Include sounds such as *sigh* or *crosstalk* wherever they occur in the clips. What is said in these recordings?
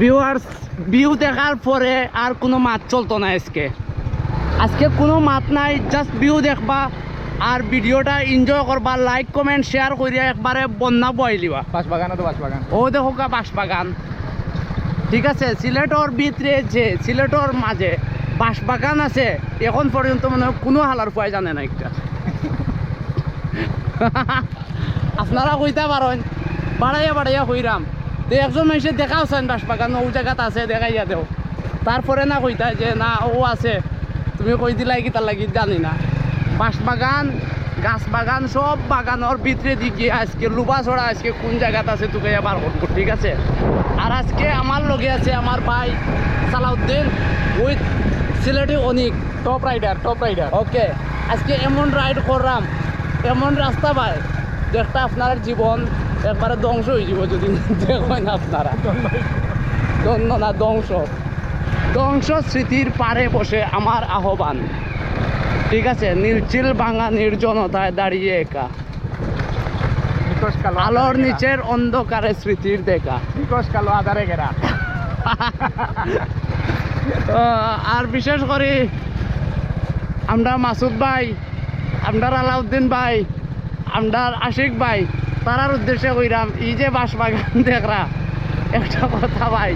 Viewers view দেখার পরে আর কোনো মাত চলতো না আজকে। আজকে কোনো মাত নাই জাস্ট ভিউ দেখবা আর ভিডিওটা এনজয় করবা লাইক কমেন্ট শেয়ার করিয়া একবারে বন্যা বইলিবা বাস বাগান তো বাস বাগান ও দেখো কা বাঁশবাগান। ঠিক আছে সিলেটর ভিতরে যে সিলেটর মাঝে বাঁশবাগান আছে এখন পর্যন্ত মানে কোনো হালার পায় জানে না একটা। *laughs* আপনারা কইতে পারেন বাড়াইয়া বাড়াইয়া হইরাম। তো একজন মানুষের দেখা আছেন বাঁশবাগান ও জায়গাত আছে দেখাইয়া দেও। তারপরে না কইতা যে না ও আছে। তুমি কই দিলাই কি তার লাগি জানি না। বাঁশবাগান গাছ বাগান সব বাগানোর ভিতরে দিকে আজকে লুবা ছড়া আজকে কোন জায়গাত আছে তোকে বার করব ঠিক আছে? আর আজকে আমার লগে আছে আমার ভাই Salauddin with Sylheti Anik top rider top rider okay আজকে এমন রাইড করলাম এমন রাস্তা ভাই যেটা আপনার জীবন একবারে ধ্বংস হয়ে যাব যদি দেখেন আপনারা। ধন্য না ধ্বংস। ধ্বংস স্মৃতির পারে বসে আমার আহ্বান। ঠিক আছে নির্চিল ভাঙা নির্জনতায় দাঁড়িয়ে একা। আলোর নিচের অন্ধকারে স্মৃতির দেখা। নিকশ কালো আধারে ঘেরা। আর বিশেষ করে আমরা মাসুদ ভাই আমরার আলাউদ্দিন ভাই আমরার আশিক ভাই তারার উদ্দেশ্যে কইরাম এই যে বাঁশবাগান *laughs* দেখরা একটা কথা ভাই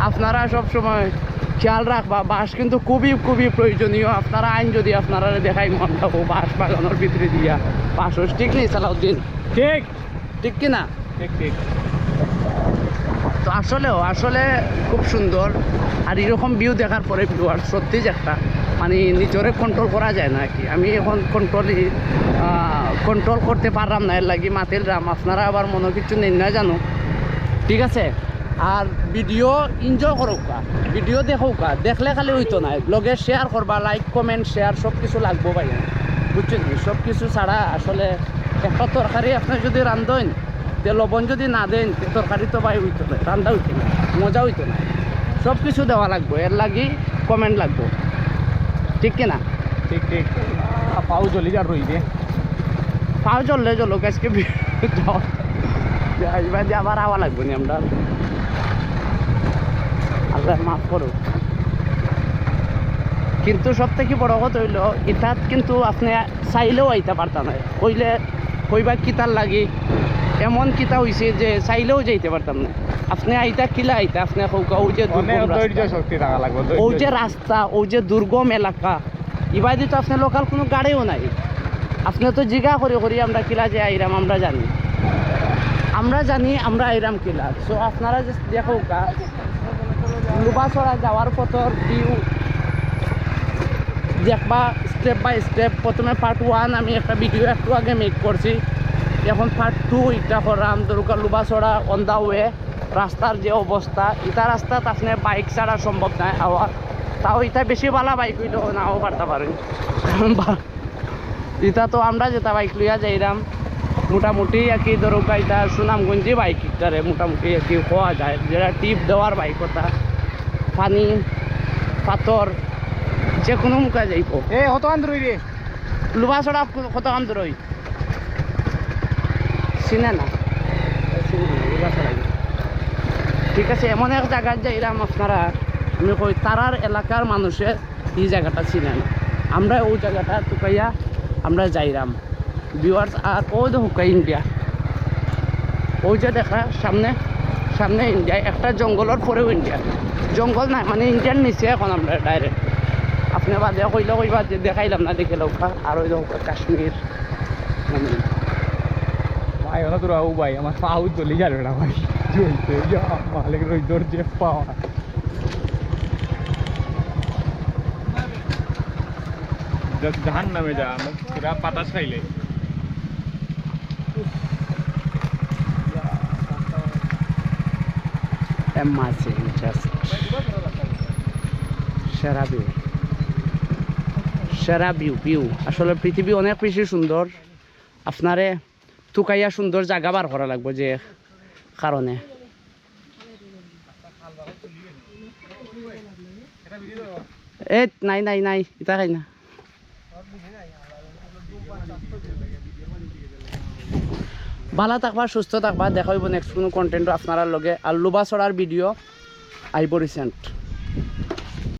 আপনারা সব সময় খেয়াল রাখবা বাঁশ কিন্তু খুবই খুবই প্রয়োজনীয়। আপনারা আইন যদি আপনারা দেখাই মন থাকো বাঁশ বাগানোর ভিতরে দিয়া। বাঁশ ঠিক নেই সালাউদ্দিন? ঠিক। ঠিক কিনা? ঠিক ঠিক। তো আসলেও আসলে খুব সুন্দর। আর এরকম ভিউ দেখার পরে ভিউয়ার সত্যি যে একটা মানে নিজরে কন্ট্রোল করা যায় না কি। আমি এখন কন্ট্রোলই কন্ট্রোল করতে পারলাম না। এর লাগি মাতিল রাম। আপনারা আবার মনে কিছু নেই না জানো? ঠিক আছে। আর ভিডিও এনজয় করো কা ভিডিও দেখো কা দেখলে খালি হইতো না ব্লগে শেয়ার করবা লাইক কমেন্ট শেয়ার সব কিছু লাগবো ভাই। বুঝছেন সব কিছু ছাড়া আসলে একটা তরকারি আপনি যদি রান্ধেন, তে লবণ যদি না দেন তরকারি তো ভাই হইতো না রান্না হইতো না মজা হইতো না সব কিছু দেওয়া লাগবো। এর লাগি কমেন্ট লাগবো। ঠিক কিনা? ঠিক ঠিক। পাও জ্বলি যা রই দে। পাও চললে চলো আজকে এবার দিয়ে আবার আওয়া লাগবে নি আমরা আল্লাহ মাফ করো কিন্তু সব থেকে বড় কথা হইল ইতাত কিন্তু আপনি চাইলেও আইতে পারতাম না কইলে কইবা কিতার লাগি? এমন কিতা হইছে যে চাইলেও যাইতে পারতাম না। আপনি আইতা কিলা আইতা আপনি কৌকা ও যে ও যে রাস্তা ও যে দুর্গম এলাকা। ইবাদি তো আপনার লোকাল কোনো গাড়িও নাই। আপনি তো জিগা করে করি আমরা কিলা যে আইরাম আমরা জানি। আমরা জানি আমরা আইরাম কিলা। সো আপনারা যে দেখো কা লুবাছড়া যাওয়ার পথর ভিউ দেখবা স্টেপ বাই স্টেপ প্রথমে পার্ট ওয়ান আমি একটা ভিডিও একটু আগে মেক করছি। এখন পার্ট টু এটা করাম Durga Lubachhara on the way রাস্তার যে অবস্থা ইটা রাস্তাত আপনি বাইক ছাড়া সম্ভব নাই আওয়ার তাও এটা বেশি ভালো বাইক হইলেও নাও পারতে পারেন এটা তো আমরা যেটা বাইক লইয়া যাইরাম মোটামুটি কি ধরুকা এটা সুনামগঞ্জি বাইক ইটারে মোটামুটি কি হওয়া যায় যেটা টিপ দেওয়ার বাইক ওটা পানি পাথর যে কোনো মুখা যাইব। এ হতো আন্দরই রে লুবাছড়া কত কাম দূর হই চিনে না। ঠিক আছে, এমন এক জায়গায় যাইরাম আপনারা, আমি কই তারার এলাকার মানুষের এই জায়গাটা চিনে না আমরা ওই জায়গাটা টুকাইয়া আমরা যাইরাম। ভিউয়ার্স আর ও দেখো ইন্ডিয়া। ওই যে দেখা, সামনে সামনে ইন্ডিয়া, একটা জঙ্গলের পরেও ইন্ডিয়া। জঙ্গল নাই মানে ইন্ডিয়ার নিচে এখন আমরা ডাইরেক্ট আপনি বাদে কইলে কইবা দেখাইলাম না, দেখে লৌকা আর ওই কাশ্মীর ও ভাই, আমার পাও জ্বলি যাবে না ভাই। জ্বলতে যা মালিক রই দর যে পাওয়া জাহান নামে যা, আমরা পাতা খাইলে। আসলে পৃথিবী অনেক বেশি সুন্দর। আপনারে তুকাইয়া সুন্দর জায়গা বার করা লাগবে যে কারণে। এ, নাই নাই নাই, ইতা খাই না। ভালো থাকবা, সুস্থ থাকবা, দেখাইব নেক্সট কোনো কন্টেন্ট আপনার লগে। আর লুবা ছড়ার ভিডিও আইবরি সেন্ট